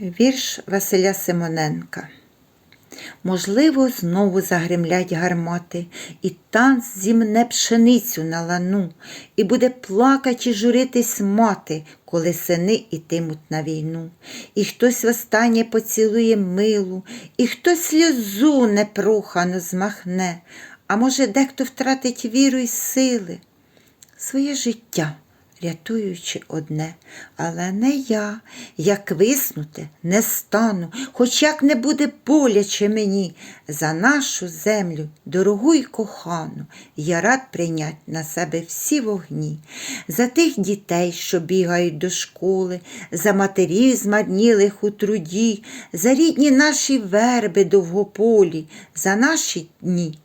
Вірш Василя Симоненка. Можливо, знову загремлять гармати, і танц зімне пшеницю на лану, і буде плакать і журитись мати, коли сини ітимуть на війну. І хтось востаннє поцілує милу, і хтось сльозу непрохано змахне, а може, дехто втратить віру й сили, своє життя рятуючи одне, але не я, як виснути, не стану, хоч як не буде боляче мені, за нашу землю, дорогу й кохану, я рад прийнять на себе всі вогні, за тих дітей, що бігають до школи, за матерів змарнілих у труді, за рідні наші верби довгополі, за наші дні